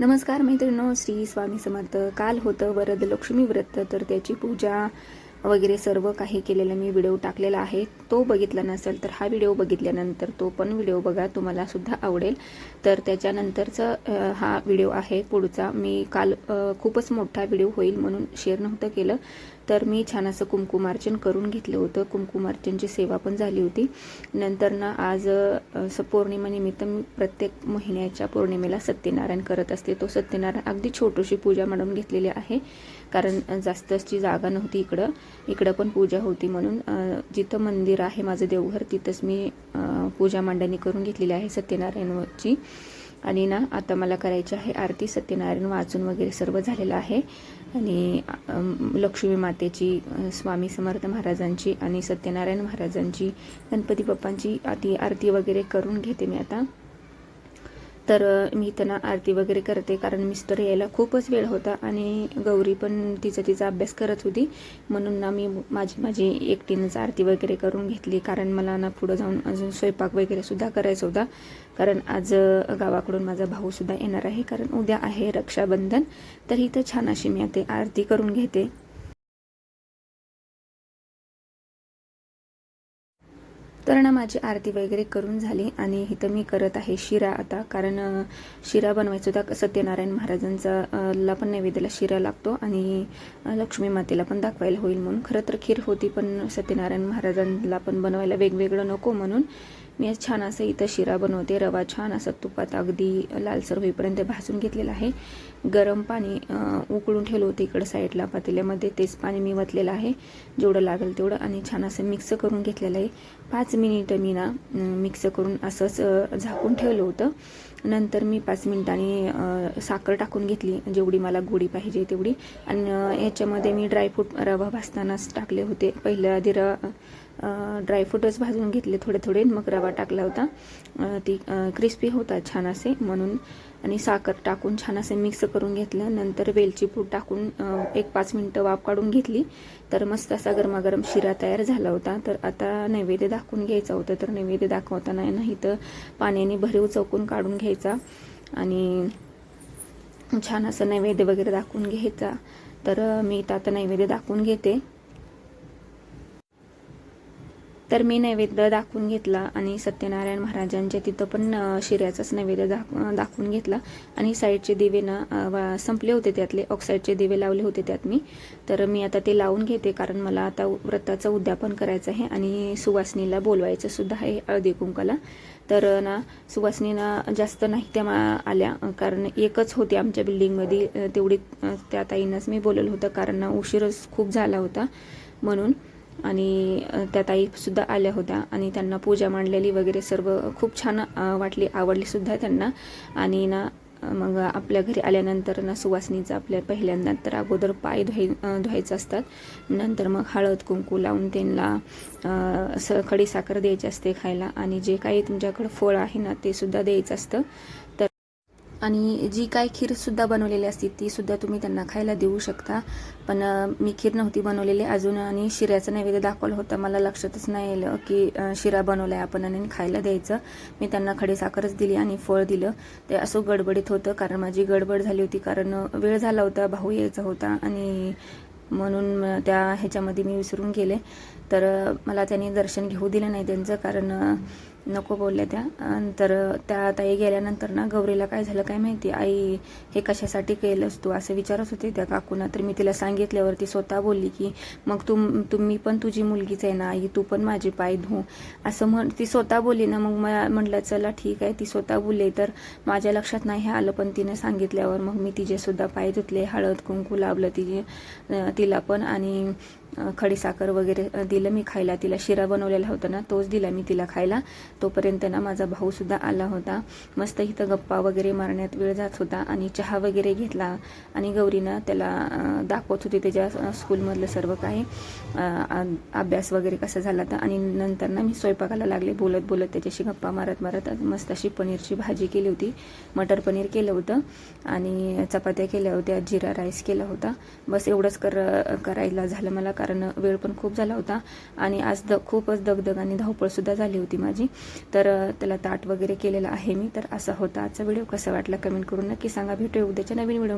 नमस्कार मैत्रिणो श्री स्वामी समर्थ. काल होतं वरद लक्ष्मी व्रत तर त्याची पूजा वगैरे सर्व काही केलेलं मी व्हिडिओ टाकलेला आहे. तो बघितला नसेल तर हा व्हिडिओ बघितल्यानंतर तो पण व्हिडिओ बघा तुम्हालासुद्धा आवडेल. तर त्याच्यानंतरचा हा व्हिडिओ आहे पुढचा. मी काल खूपच मोठा व्हिडिओ होईल म्हणून शेअर नव्हतं केलं. तर मी छान असं कुंकुमार्चन करून घेतलं होतं. कुंकुमार्चनची सेवा पण झाली होती. नंतर ना आज स पौर्णिमेनिमित्त मी प्रत्येक महिन्याच्या पौर्णिमेला सत्यनारायण करत असते. तो सत्यनारायण अगदी छोटीशी पूजा म्हणून घेतलेली आहे. कारण जास्तची जागा नव्हती इकडं. इकडं पण पूजा होती म्हणून जिथं मंदिर आहे माझं देवघर तिथंच मी पूजा मांडणी करून घेतलेली आहे सत्यनारायणची. आणि ना आता मला करायची आहे आरती सत्यनारायण वाचून वगैरे सर्व झालेलं आहे. आणि लक्ष्मी मातेची स्वामी समर्थ महाराजांची आणि सत्यनारायण महाराजांची गणपती बाप्पांची आती आरती वगैरे करून घेते मी आता. तर मी त्यांना आरती वगैरे करते कारण मिस्टर यायला खूपच वेळ होता आणि गौरी पण तिचा तिचा अभ्यास करत होती. म्हणून ना मी माझी माझी एकटीनंच आरती वगैरे करून घेतली कारण मला ना पुढं जाऊन अजून स्वयंपाक वगैरेसुद्धा करायचा होता. कारण आज गावाकडून माझा भाऊसुद्धा येणार आहे कारण उद्या आहे रक्षाबंधन. तर इथं छान अशी मी आता आरती करून घेते. तर ना माझी आरती वगैरे करून झाली आणि इथं मी करत आहे शिरा आता. कारण शिरा बनवायचा होता सत्यनारायण महाराजांचा ला पण नैवेद्याला शिरा लागतो आणि लक्ष्मी मातेला पण दाखवायला होईल म्हणून. खरं तर खीर होती पण सत्यनारायण महाराजांना पण बनवायला वेगवेगळं नको म्हणून मी आज छान असं इथं शिरा बनवते रवा छान असं तुपात अगदी लालसर होईपर्यंत भाजून घेतलेला आहे. गरम पाणी उकळून ठेवलं होतं इकडं साईडला पातेल्यामध्ये तेच पाणी मी वतलेलं आहे. जेवढं लागेल तेवढं आणि छान असं मिक्स करून घेतलेलं आहे. पाच मिनिटं मी ना मिक्स करून असंच झाकून ठेवलं होतं. नंतर मी पाच मिनिटांनी साखर टाकून घेतली जेवढी मला गोडी पाहिजे तेवढी. आणि याच्यामध्ये मी ड्रायफ्रूट रवा भाजतानाच टाकले होते. पहिल्या आधी र ड्रायफ्रूटच भाजून घेतले थोडे थोडे मग रवा टाकला होता. ती क्रिस्पी होता छान असे म्हणून. आणि साखर टाकून छान असे मिक्स करून घेतलं. नंतर वेलची पूड टाकून एक पाच मिनटं वाफ काढून घेतली. तर मस्त असा गरमागरम शिरा तयार झाला होता. तर आता नैवेद्य दाखवून घ्यायचा होता. तर नैवेद्य दाखवताना नाही तर पाण्याने भरीव चौकून काढून घ्यायचा. आणि छान असं नैवेद्य वगैरे दाखवून घ्यायचा. तर मी आता नैवेद्य दाखवून घेते. तर मी नैवेद्य दाखवून घेतला आणि सत्यनारायण महाराजांच्या तिथं पण शिऱ्याचाच नैवेद्य दाख दाखवून घेतला. आणि साईडचे दिवे ना वा- संपले होते त्यातले. ऑक्साईडचे दिवे लावले होते त्यात मी. तर मी आता ते लावून घेते कारण मला आता व्रताचं उद्यापन करायचं आहे आणि सुवासनीला बोलवायचं सुद्धा आहे हळदी कुंकाला तर ना सुवासनीना जास्त नाही त्या आल्या. कारण एकच होती आमच्या बिल्डिंगमध्ये तेवढी त्या ताईंनाच मी बोलवलं होतं कारण उशीरच खूप झाला होता म्हणून. आणि त्या ताईसुद्धा आल्या होत्या आणि त्यांना पूजा मांडलेली वगैरे सर्व खूप छान वाटली आवडलीसुद्धा त्यांना. आणि ना मग आपल्या घरी आल्यानंतर ना सुवासनीचं आपल्या पहिल्यांदा तर अगोदर पाय धुवाय धुवायचं असतात. नंतर मग हळद कुंकू लावून त्यांना अ, असं खडी साखर द्यायची असते खायला. आणि जे काही तुमच्याकडं फळ आहे ना ते सुद्धा द्यायचं असतं. तर आणि जी काय खीरसुद्धा बनवलेली असते ती सुद्धा तुम्ही त्यांना खायला देऊ शकता. पण मी खीर नव्हती बनवलेली अजून आणि शिऱ्याचं नैवेद्य दाखवलं होतं. मला लक्षातच नाही आलं की शिरा शिरा बनवलाय आपण आणि खायला द्यायचं. मी त्यांना खडेसाखरच दिली आणि फळ दिलं. ते असं गडबडीत होतं कारण माझी गडबड झाली होती. कारण वेळ झाला होता भाऊ यायचा होता आणि म्हणून त्या ह्याच्यामध्ये मी विसरून गेले. तर मला त्यांनी दर्शन घेऊ दिलं नाही त्यांचं कारण नको बोलल्या त्या. नंतर त्या ताई गेल्यानंतर ना गौरीला काय झालं काय माहिती? आई हे कशासाठी केलंस तू? असं विचारत होते त्या काकूना. तर मी तिला सांगितल्यावर ती स्वतः बोलली की मग तुम तुम्ही पण तुझी मुलगीच आहे ना आई? तू पण माझे पाय धू. असं म्हण ती स्वतः बोलली ना मग मला म्हटलं चला ठीक आहे. ती स्वतः बोलली तर माझ्या लक्षात नाही हे आलं. पण तिने सांगितल्यावर मग मी तिचे सुद्धा पाय धुतले हळद कुंकू लावलं तिचे तिला पण. आणि खडीसाखर वगैरे दिलं मी खायला. तिला शिरा बनवलेला होता ना तोच दिला मी तिला खायला. तोपर्यंत ना माझा भाऊसुद्धा आला होता. मस्त इथं गप्पा वगैरे मारण्यात वेळ जात होता आणि चहा वगैरे घेतला. आणि गौरीनं त्याला दाखवत होती त्याच्या स्कूलमधलं सर्व काही. आ- अभ्यास वगैरे कसा झाला तर. आणि नंतर ना मी स्वयंपाकाला लागले बोलत बोलत त्याच्याशी गप्पा मारत मारत मस्त अशी पनीरची भाजी केली होती. मटर पनीर केलं होतं. आणि चपात्या केल्या होत्या जिरा राईस केला होता. बस एवढंच कर करायला झालं मला. का कारण वेळ पण खूप झाला होता. आणि आज द खूपच दगदग आणि धावपळसुद्धा झाली होती माझी. तर त्याला ताट वगैरे केलेलं आहे मी. तर असा होता आजचा व्हिडिओ. कसा वाटला कमेंट करून नक्की सांगा. भेटूया उद्याच्या नवीन व्हिडिओ